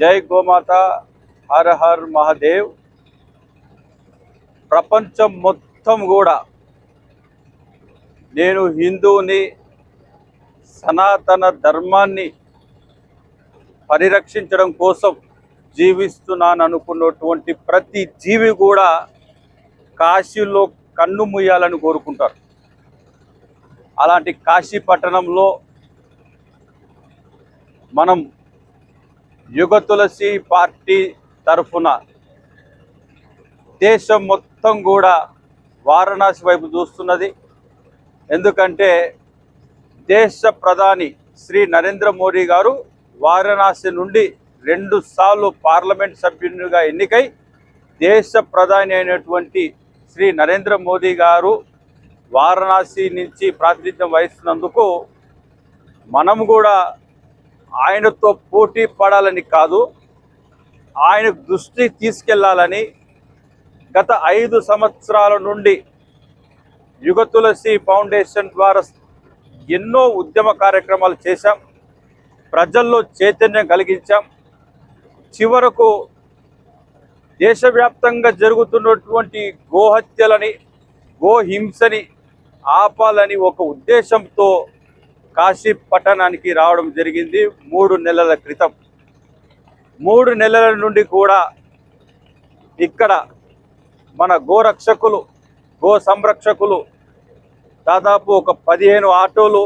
జై గోమాత హర హర్ మహాదేవ్. ప్రపంచం మొత్తం కూడా నేను హిందువుని సనాతన ధర్మాన్ని పరిరక్షించడం కోసం జీవిస్తున్నాను అనుకున్నటువంటి ప్రతి జీవి కూడా కాశీలో కన్ను ముయ్యాలని కోరుకుంటారు. అలాంటి కాశీ పట్టణంలో మనం యుగ తులసి పార్టీ తరఫున దేశం మొత్తం కూడా వారణాసి వైపు చూస్తున్నది. ఎందుకంటే దేశ ప్రధాని శ్రీ నరేంద్ర మోడీ గారు వారణాసి నుండి రెండు సార్లు పార్లమెంట్ సభ్యునిగా ఎన్నికై దేశ ప్రధాని అయినటువంటి శ్రీ నరేంద్ర మోదీ గారు వారణాసి నుంచి ప్రాతినిధ్యం వహిస్తున్నందుకు మనం కూడా ఆయనతో పోటీ పడాలని కాదు ఆయన దృష్టి తీసుకెళ్ళాలని గత ఐదు సంవత్సరాల నుండి యుగ తులసి ఫౌండేషన్ ద్వారా ఎన్నో ఉద్యమ కార్యక్రమాలు చేశాం. ప్రజల్లో చైతన్యం కలిగించాం. చివరకు దేశవ్యాప్తంగా జరుగుతున్నటువంటి గోహత్యలని గోహింసని ఆపాలని ఒక ఉద్దేశంతో కాశీ పట్టణానికి రావడం జరిగింది మూడు నెలల క్రితం. మూడు నెలల నుండి కూడా ఇక్కడ మన గోరక్షకులు గో సంరక్షకులు దాదాపు ఒక పదిహేను ఆటోలు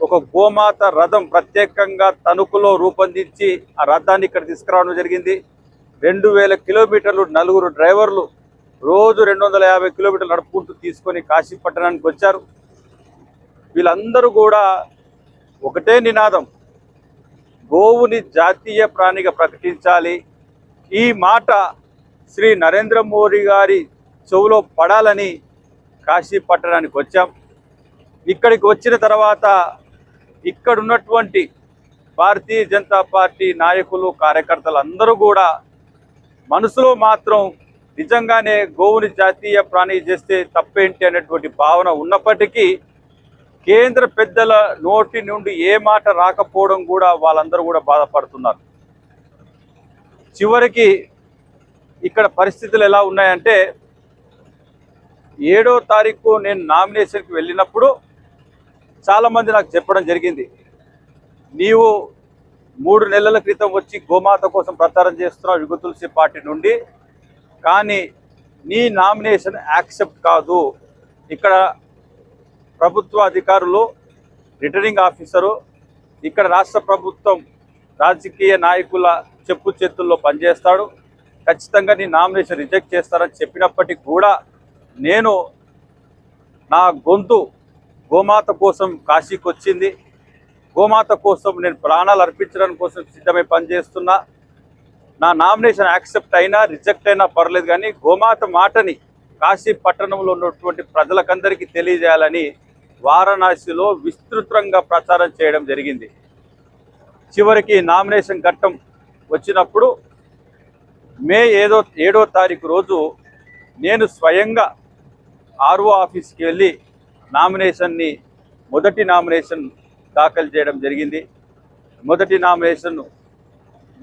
ఒక గోమాత రథం ప్రత్యేకంగా తణుకులో రూపొందించి ఆ రథాన్ని ఇక్కడ తీసుకురావడం జరిగింది. రెండు వేల కిలోమీటర్లు నలుగురు డ్రైవర్లు రోజు రెండు వందల యాభై కిలోమీటర్లు నడుపుకుంటూ తీసుకొని కాశీ పట్టణానికి వచ్చారు. వీళ్ళందరూ కూడా ఒకటే నినాదం. గోవుని జాతీయ ప్రాణిగా ప్రకటించాలి. ఈ మాట శ్రీ నరేంద్ర మోడీ గారి చెవులో పడాలని కాశీ పట్టణానికి వచ్చాం. ఇక్కడికి వచ్చిన తర్వాత ఇక్కడ ఉన్నటువంటి భారతీయ జనతా పార్టీ నాయకులు కార్యకర్తలు అందరూ కూడా మనసులో మాత్రం నిజంగానే గోవుని జాతీయ ప్రాణి చేస్తే తప్పేంటి అనేటువంటి భావన ఉన్నప్పటికీ కేంద్ర పెద్దల నోటి నుండి ఏ మాట రాకపోవడం కూడా వాళ్ళందరూ కూడా బాధపడుతున్నారు. చివరికి ఇక్కడ పరిస్థితులు ఎలా ఉన్నాయంటే ఏడో తారీఖు నేను నామినేషన్కి వెళ్ళినప్పుడు చాలామంది నాకు చెప్పడం జరిగింది. నీవు మూడు నెలల క్రితం వచ్చి గోమాత కోసం ప్రచారం చేస్తున్నావు యుగతులసి పార్టీ నుండి కానీ నీ నామినేషన్ యాక్సెప్ట్ కాదు. ఇక్కడ ప్రభుత్వ అధికారులు రిటర్నింగ్ ఆఫీసరు ఇక్కడ రాష్ట్ర ప్రభుత్వం రాజకీయ నాయకుల చెప్పు చేతుల్లో పనిచేస్తాడు. ఖచ్చితంగా నీ నామినేషన్ రిజెక్ట్ చేస్తారని చెప్పినప్పటికీ కూడా నేను నా గొంతు గోమాత కోసం కాశీకి వచ్చింది. గోమాత కోసం నేను ప్రాణాలు అర్పించడం కోసం సిద్ధమై పనిచేస్తున్నా. నా నామినేషన్ యాక్సెప్ట్ అయినా రిజెక్ట్ అయినా పర్లేదు కానీ గోమాత మాటని కాశీ పట్టణంలో ఉన్నటువంటి ప్రజలకందరికీ తెలియజేయాలని వారణాసిలో విస్తృతంగా ప్రచారం చేయడం జరిగింది. చివరికి నామినేషన్ ఘట్టం వచ్చినప్పుడు మే ఏదో ఏడో తారీఖు రోజు నేను స్వయంగా ఆర్ఓ ఆఫీస్కి వెళ్ళి నామినేషన్ని మొదటి నామినేషన్ దాఖలు చేయడం జరిగింది. మొదటి నామినేషన్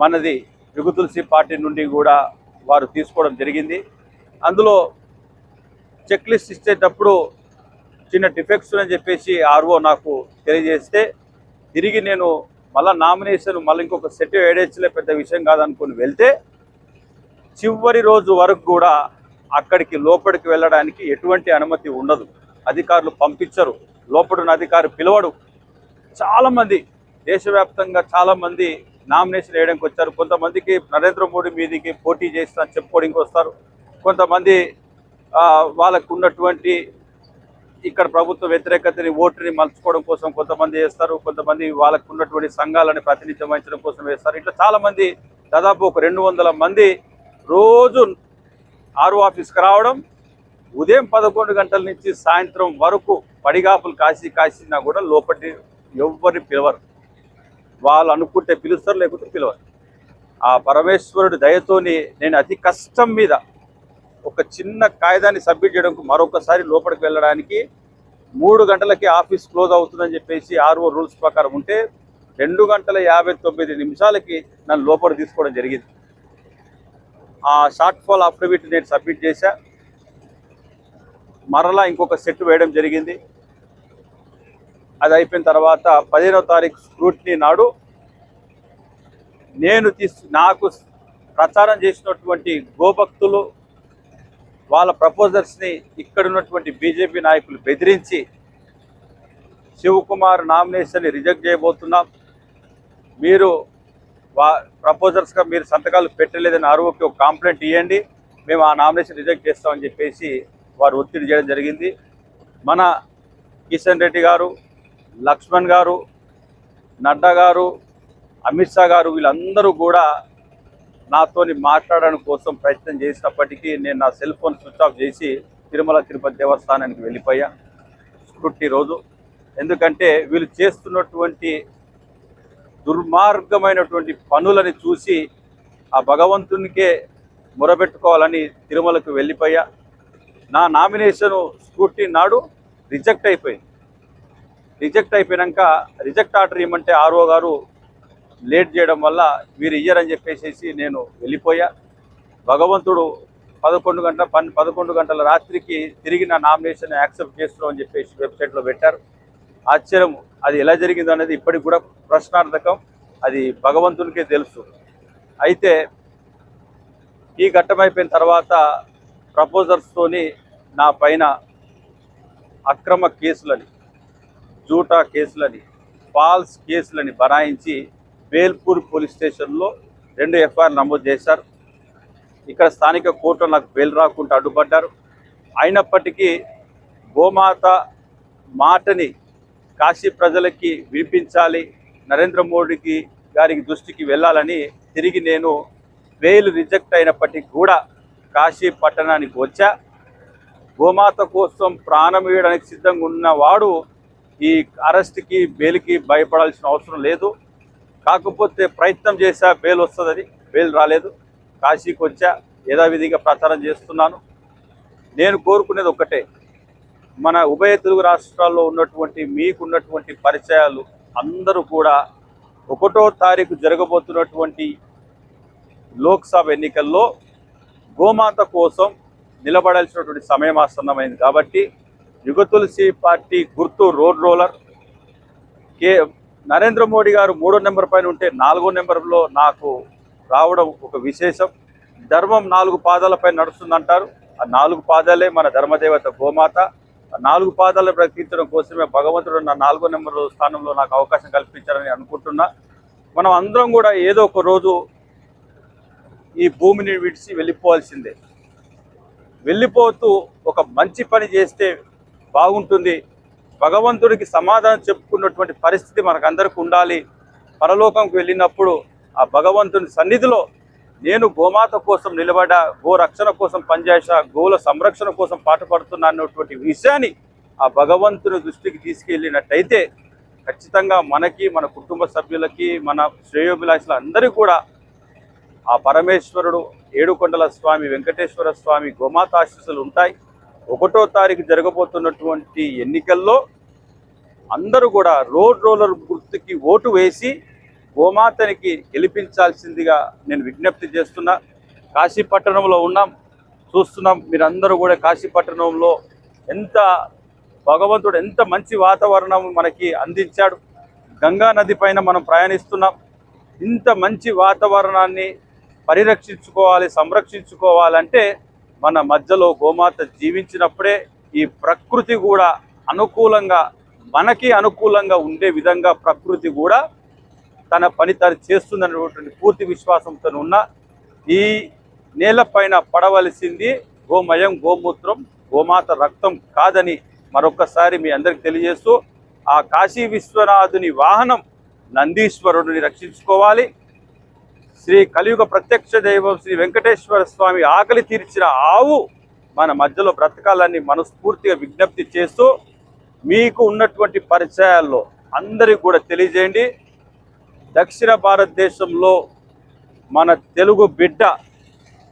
మనది యుగ పార్టీ నుండి కూడా వారు తీసుకోవడం జరిగింది. అందులో చెక్ లిస్ట్ ఇచ్చేటప్పుడు చిన్న డిఫెక్ట్స్ అని చెప్పేసి ఆర్ఓ నాకు తెలియజేస్తే తిరిగి నేను మళ్ళా నామినేషన్ మళ్ళీ ఇంకొక సెట్ వేడేచ్చలే పెద్ద విషయం కాదనుకుని వెళ్తే చివరి రోజు వరకు కూడా అక్కడికి లోపలికి వెళ్ళడానికి ఎటువంటి అనుమతి ఉండదు. అధికారులు పంపించరు. లోపడున్న అధికారి పిలవడు. చాలామంది దేశవ్యాప్తంగా చాలామంది నామినేషన్ వేయడానికి వచ్చారు. కొంతమందికి నరేంద్ర మోడీ మీదికి పోటీ చేస్తా చెప్పుకోవడానికి వస్తారు. కొంతమంది వాళ్ళకు ఉన్నటువంటి ఇక్కడ ప్రభుత్వ వ్యతిరేకతని ఓటుని మలుచుకోవడం కోసం కొంతమంది వేస్తారు కొంతమంది వాళ్ళకు ఉన్నటువంటి సంఘాలని ప్రాతినిధ్యం వహించడం కోసం వేస్తారు. ఇట్లా చాలామంది దాదాపు ఒక రెండు వందల మంది రోజు ఆరు ఆఫీస్కి రావడం ఉదయం పదకొండు గంటల నుంచి సాయంత్రం వరకు పడిగాపులు కాసి కాసినా కూడా లోపటి ఎవ్వరిని పిలవరు. వాళ్ళు అనుకుంటే పిలుస్తారు లేకపోతే పిలవరు. ఆ పరమేశ్వరుడి దయతోని నేను అతి కష్టం మీద ఒక చిన్న కాగితాన్ని సబ్మిట్ చేయడానికి మరొకసారి లోపలికి వెళ్ళడానికి మూడు గంటలకి ఆఫీస్ క్లోజ్ అవుతుందని చెప్పేసి ఆర్ఓ రూల్స్ ప్రకారం ఉంటే రెండు గంటల యాభై తొమ్మిది నిమిషాలకి నన్ను లోపల తీసుకోవడం జరిగింది. ఆ షార్ట్ ఫాల్ అఫిడవిట్ నేను సబ్మిట్ చేశా. మరలా ఇంకొక సెట్ వేయడం జరిగింది. అది అయిపోయిన తర్వాత పదిహేనవ తారీఖు స్క్రూటినీ నాడు నేను తీసు నాకు ప్రచారం చేసినటువంటి గోభక్తులు వాళ్ళ ప్రపోజర్స్ని ఇక్కడ ఉన్నటువంటి బీజేపీ నాయకులు బెదిరించి శివకుమార్ నామినేషన్ని రిజెక్ట్ చేయబోతున్నాం. మీరు వా ప్రపోజర్స్గా మీరు సంతకాలు పెట్టలేదని ఆర్ఓకి ఒక కాంప్లైంట్ ఇవ్వండి మేము ఆ నామినేషన్ రిజెక్ట్ చేస్తామని చెప్పేసి వారు ఒత్తిడి చేయడం జరిగింది. మన కిషన్ రెడ్డి గారు లక్ష్మణ్ గారు నడ్డా గారు అమిత్ షా గారు వీళ్ళందరూ కూడా నాతోని మాట్లాడడం కోసం ప్రయత్నం చేసినప్పటికీ నేను నా సెల్ ఫోన్ స్విచ్ ఆఫ్ చేసి తిరుమల తిరుపతి దేవస్థానానికి వెళ్ళిపోయా. స్క్రూటీ రోజు. ఎందుకంటే వీళ్ళు చేస్తున్నటువంటి దుర్మార్గమైనటువంటి పనులని చూసి ఆ భగవంతునికే మొరబెట్టుకోవాలని తిరుమలకు వెళ్ళిపోయా. నా నామినేషన్ స్కూటీ నాడు రిజెక్ట్ అయిపోయింది. రిజెక్ట్ అయిపోయాక రిజెక్ట్ ఆర్డర్ ఇవ్వమంటే ఆర్ఓ గారు లేట్ చేయడం వల్ల వీరు ఇయ్యరని చెప్పేసి నేను వెళ్ళిపోయా. భగవంతుడు పదకొండు గంటల పన్ పదకొండు గంటల రాత్రికి తిరిగి నా నామినేషన్ యాక్సెప్ట్ చేస్తున్నాం అని చెప్పేసి వెబ్సైట్లో పెట్టారు. ఆశ్చర్యం అది ఎలా జరిగిందో అనేది ఇప్పటికి కూడా ప్రశ్నార్థకం అది భగవంతునికే తెలుసు. అయితే ఈ ఘట్టమైపోయిన తర్వాత ప్రపోజర్స్తోని నా పైన అక్రమ కేసులని జూటా కేసులని ఫాల్స్ కేసులని బనాయించి బేల్పూర్ పోలీస్ స్టేషన్లో రెండు ఎఫ్ఐఆర్ నమోదు చేశారు. ఇక్కడ స్థానిక కోర్టులో నాకు బెయిల్ రాకుండా అడ్డుపడ్డారు. అయినప్పటికీ గోమాత మాటని కాశీ ప్రజలకి వినిపించాలి నరేంద్ర మోడీకి గారికి దృష్టికి వెళ్ళాలని తిరిగి నేను బెయిల్ రిజెక్ట్ అయినప్పటికీ కూడా కాశీ పట్టణానికి వచ్చా. గోమాత కోసం ప్రాణం వేయడానికి సిద్ధంగా ఉన్నవాడు ఈ అరెస్ట్కి బెయిల్కి భయపడాల్సిన అవసరం లేదు. కాకపోతే ప్రయత్నం చేశా బెయిల్ వస్తుందని. బెయిల్ రాలేదు. కాశీకి వచ్చా యథావిధిగా ప్రచారం చేస్తున్నాను. నేను కోరుకునేది ఒక్కటే. మన ఉభయ తెలుగు రాష్ట్రాల్లో ఉన్నటువంటి మీకున్నటువంటి పరిచయాలు అందరూ కూడా ఒకటో తారీఖు జరగబోతున్నటువంటి లోక్సభ ఎన్నికల్లో గోమాత కోసం నిలబడాల్సినటువంటి సమయం ఆసన్నమైంది. కాబట్టి యుగ తులసి పార్టీ గుర్తు రోడ్ రోలర్ కే నరేంద్ర మోడీ గారు మూడో నెంబర్ పైన ఉంటే నాలుగో నెంబర్లో నాకు రావడం ఒక విశేషం. ధర్మం నాలుగు పాదాలపై నడుస్తుందంటారు. ఆ నాలుగు పాదాలే మన ధర్మదేవత గోమాత. ఆ నాలుగు పాదాలు ప్రకటించడం కోసమే భగవంతుడు నా నాలుగో నెంబర్ స్థానంలో నాకు అవకాశం కల్పించారని అనుకుంటున్నా. మనం అందరం కూడా ఏదో ఒక రోజు ఈ భూమిని విడిచి వెళ్ళిపోవాల్సిందే. వెళ్ళిపోతూ ఒక మంచి పని చేస్తే బాగుంటుంది. భగవంతుడికి సమాధానం చెప్పుకున్నటువంటి పరిస్థితి మనకందరికి ఉండాలి. పరలోకంకి వెళ్ళినప్పుడు ఆ భగవంతుని సన్నిధిలో నేను గోమాత కోసం నిలబడ్డా గో రక్షణ కోసం పనిచేసా గోల సంరక్షణ కోసం పాటుపడుతున్నా అన్నటువంటి విషయాన్ని ఆ భగవంతుని దృష్టికి తీసుకెళ్ళినట్టయితే ఖచ్చితంగా మనకి మన కుటుంబ సభ్యులకి మన శ్రేయోభిలాషులు అందరికీ కూడా ఆ పరమేశ్వరుడు ఏడుకొండల స్వామి వెంకటేశ్వర స్వామి గోమాత ఆశీస్సులు ఉంటాయి. ఒకటో తారీఖు జరగబోతున్నటువంటి ఎన్నికల్లో అందరూ కూడా రోడ్ రోలర్ గుర్తుకి ఓటు వేసి గోమాతనికి గెలిపించాల్సిందిగా నేను విజ్ఞప్తి చేస్తున్నా. కాశీపట్టణంలో ఉన్నాం చూస్తున్నాం. మీరందరూ కూడా కాశీపట్టణంలో ఎంత భగవంతుడు ఎంత మంచి వాతావరణం మనకి అందించాడు. గంగా నది పైన మనం ప్రయాణిస్తున్నాం. ఇంత మంచి వాతావరణాన్ని పరిరక్షించుకోవాలి సంరక్షించుకోవాలంటే మన మధ్యలో గోమాత జీవించినప్పుడే ఈ ప్రకృతి కూడా అనుకూలంగా మనకి అనుకూలంగా ఉండే విధంగా ప్రకృతి కూడా తన పని తను చేస్తుందనేటువంటి పూర్తి విశ్వాసంతో ఉన్న ఈ నేలపైన పడవలసింది గోమయం గోమూత్రం గోమాత రక్తం కాదని మరొకసారి మీ అందరికి తెలియజేస్తూ ఆ కాశీ విశ్వనాథుని వాహనం నందీశ్వరుడిని రక్షించుకోవాలి. శ్రీ కలియుగ ప్రత్యక్ష దైవం శ్రీ వెంకటేశ్వర స్వామి ఆకలి తీర్చిన ఆవు మన మధ్యలో బ్రతకాలని మనస్ఫూర్తిగా విజ్ఞప్తి చేస్తూ మీకు ఉన్నటువంటి పరిచయాల్లో అందరికీ కూడా తెలియజేయండి. దక్షిణ భారతదేశంలో మన తెలుగు బిడ్డ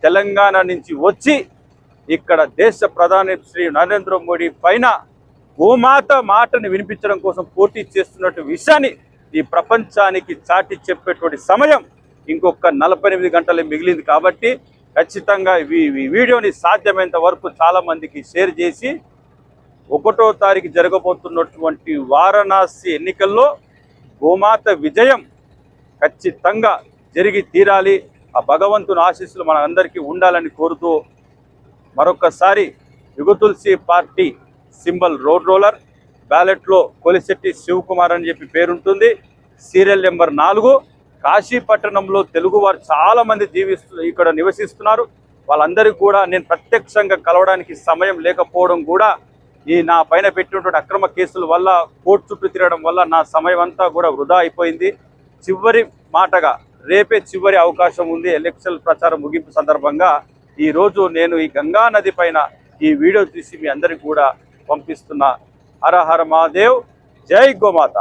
తెలంగాణ నుంచి వచ్చి ఇక్కడ దేశ ప్రధాని శ్రీ నరేంద్ర మోడీ పైన భూమాత మాటని వినిపించడం కోసం పోటీ చేస్తున్నట్టు విషయాన్ని ఈ ప్రపంచానికి చాటి చెప్పేటువంటి సమయం ఇంకొక నలభై ఎనిమిది గంటలు మిగిలింది కాబట్టి ఖచ్చితంగా ఈ వీడియోని సాధ్యమైనంత వరకు చాలా మందికి షేర్ చేసి ఒకటో తారీఖు జరగబోతున్నటువంటి వారణాసి ఎన్నికల్లో గోమాత విజయం ఖచ్చితంగా జరిగి తీరాలి. ఆ భగవంతుని ఆశీస్సులు మన అందరికీ ఉండాలని కోరుతూ మరొకసారి Yugatulasi party symbol road roller బ్యాలెట్లో Kolisetti Shivakumar అని చెప్పి పేరుంటుంది. సీరియల్ నెంబర్ నాలుగు. కాశీపట్టణంలో తెలుగు వారు చాలామంది జీవిస్తు ఇక్కడ నివసిస్తున్నారు. వాళ్ళందరికీ కూడా నేను ప్రత్యక్షంగా కలవడానికి సమయం లేకపోవడం కూడా ఈ నా పైన పెట్టినటువంటి అక్రమ కేసుల వల్ల కోర్టు చుట్టూ తిరగడం వల్ల నా సమయం అంతా కూడా వృధా అయిపోయింది. చివరి మాటగా రేపే చివరి అవకాశం ఉంది ఎలక్షన్ ప్రచారం ముగింపు సందర్భంగా ఈ రోజు నేను ఈ గంగా నది పైన ఈ వీడియో తీసి మీ అందరికీ కూడా పంపిస్తున్నా. హర హర మహాదేవ్ జై గోమాత.